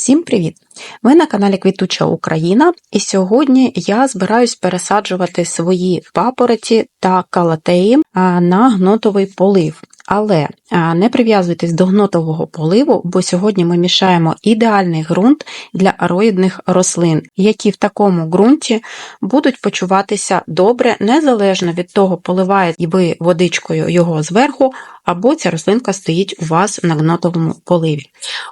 Всім привіт! Ви на каналі Квітуча Україна, і сьогодні я збираюсь пересаджувати свої папороті та калатеї на гнотовий полив. Але не прив'язуйтесь до гнотового поливу, бо сьогодні ми мішаємо ідеальний ґрунт для ароїдних рослин, які в такому ґрунті будуть почуватися добре, незалежно від того, поливаєте ви водичкою його зверху, або ця рослинка стоїть у вас на гнотовому поливі.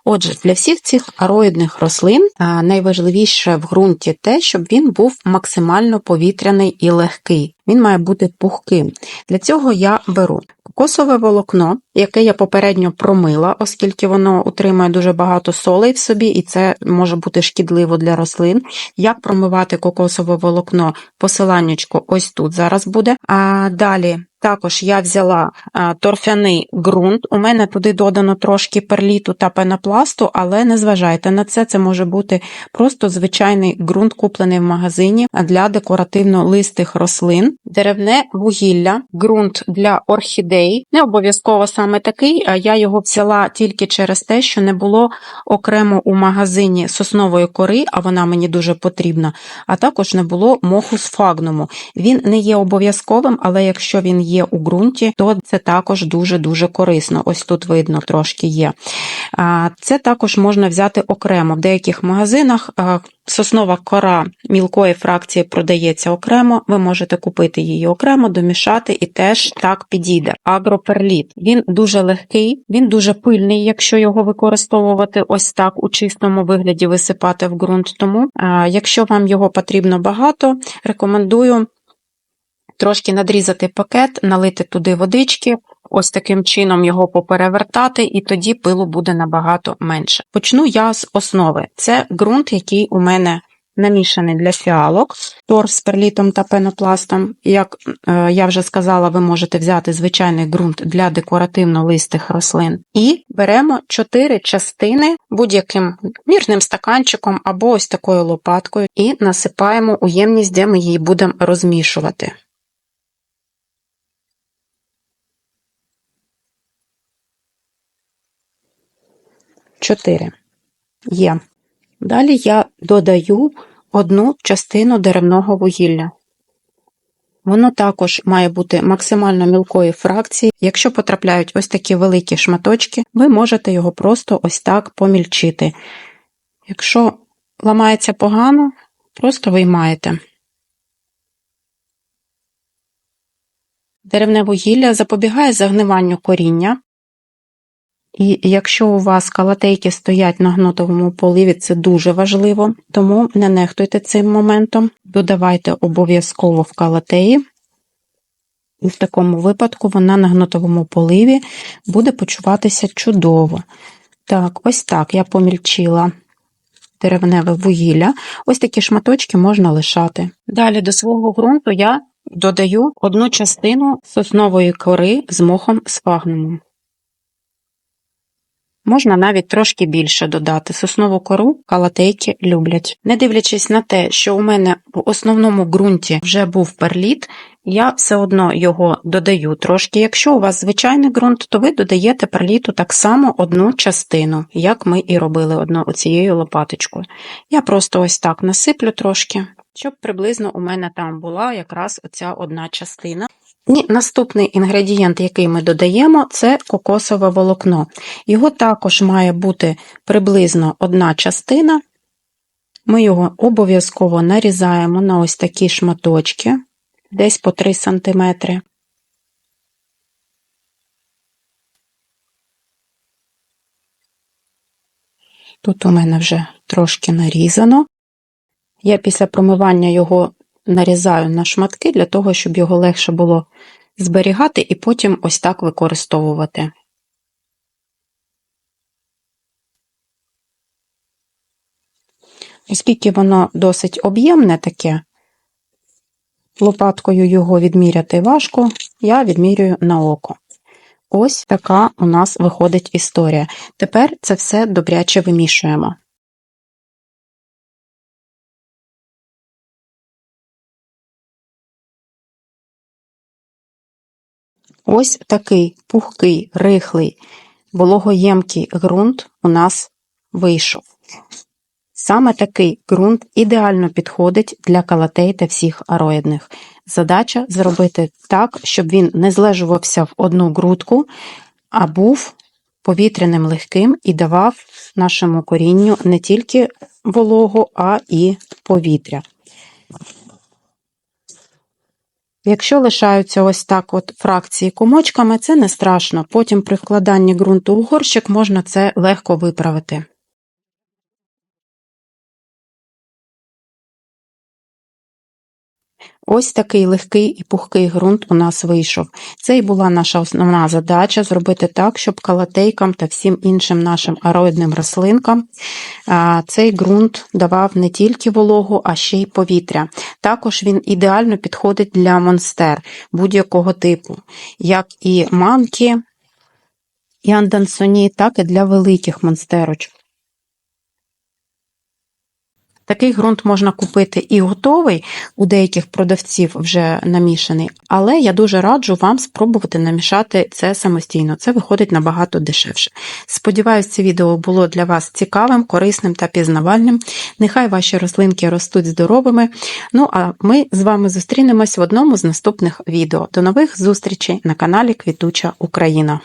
Отже, для всіх цих ароїдних рослин найважливіше в ґрунті те, щоб він був максимально повітряний і легкий. Він має бути пухким. Для цього я беру кокосове волокно, яке я попередньо промила, оскільки воно утримує дуже багато солей в собі, і це може бути шкідливо для рослин. Як промивати кокосове волокно? Посиланнячко ось тут зараз буде. А далі. Також я взяла торфяний ґрунт. У мене туди додано трошки перліту та пенопласту, але не зважайте на це. Це може бути просто звичайний ґрунт, куплений в магазині для декоративно-листих рослин, деревне вугілля, ґрунт для орхідей. Не обов'язково саме такий, я його взяла тільки через те, що не було окремо у магазині соснової кори, а вона мені дуже потрібна, а також не було моху з фагнуму. Він не є обов'язковим, але якщо він є у ґрунті, то це також дуже-дуже корисно. Ось тут видно трошки є. Це також можна взяти окремо. В деяких магазинах соснова кора мілкої фракції продається окремо, ви можете купити її окремо, домішати і теж так підійде. Агроперліт. Він дуже легкий, він дуже пильний, якщо його використовувати ось так у чистому вигляді висипати в ґрунт. Тому, якщо вам його потрібно багато, рекомендую трошки надрізати пакет, налити туди водички, ось таким чином його поперевертати, і тоді пилу буде набагато менше. Почну я з основи. Це ґрунт, який у мене намішаний для фіалок, торф з перлітом та пенопластом. Як е, я вже сказала, ви можете взяти звичайний ґрунт для декоративно-листих рослин. І беремо 4 частини будь-яким мірним стаканчиком або ось такою лопаткою, і насипаємо у ємність, де ми її будемо розмішувати. Чотири. Є. Далі я додаю одну частину деревного вугілля. Воно також має бути максимально мілкої фракції. Якщо потрапляють ось такі великі шматочки, ви можете його просто ось так помільчити. Якщо ламається погано, просто виймаєте. Деревне вугілля запобігає загниванню коріння, і якщо у вас калатейки стоять на гнотовому поливі, це дуже важливо, тому не нехтуйте цим моментом, додавайте обов'язково в калатеї, і в такому випадку вона на гнотовому поливі буде почуватися чудово. Так, ось так я помільчила деревневе вугілля. Ось такі шматочки можна лишати. Далі до свого ґрунту я додаю одну частину соснової кори з мохом сфагнумом. Можна навіть трошки більше додати. Соснову кору калатейки люблять. Не дивлячись на те, що у мене в основному ґрунті вже був перліт, я все одно його додаю трошки. Якщо у вас звичайний ґрунт, то ви додаєте перліту так само одну частину, як ми і робили одно оцією лопаточкою. Я просто ось так насиплю трошки, щоб приблизно у мене там була якраз оця одна частина. І наступний інгредієнт, який ми додаємо, це кокосове волокно. Його також має бути приблизно одна частина. Ми його обов'язково нарізаємо на ось такі шматочки, десь по 3 см. Тут у мене вже трошки нарізано. Я після промивання його нарізаю на шматки для того, щоб його легше було зберігати і потім ось так використовувати. Оскільки воно досить об'ємне таке, лопаткою його відміряти важко, я відмірюю на око. Ось така у нас виходить історія. Тепер це все добряче вимішуємо. Ось такий пухкий, рихлий, вологоємкий ґрунт у нас вийшов. Саме такий ґрунт ідеально підходить для калатей та всіх ароїдних. Задача зробити так, щоб він не злежувався в одну грудку, а був повітряним легким і давав нашому корінню не тільки вологу, а і повітря. Якщо лишаються ось так от фракції комочками, це не страшно. Потім при вкладанні ґрунту у горщик можна це легко виправити. Ось такий легкий і пухкий ґрунт у нас вийшов. Це і була наша основна задача зробити так, щоб калатейкам та всім іншим нашим ароїдним рослинкам цей ґрунт давав не тільки вологу, а ще й повітря. Також він ідеально підходить для монстер будь-якого типу, як і манки, і андансоні, так і для великих монстерочок. Такий ґрунт можна купити і готовий, у деяких продавців вже намішаний, але я дуже раджу вам спробувати намішати це самостійно. Це виходить набагато дешевше. Сподіваюсь, це відео було для вас цікавим, корисним та пізнавальним. Нехай ваші рослинки ростуть здоровими. Ну а ми з вами зустрінемось в одному з наступних відео. До нових зустрічей на каналі Квітуча Україна.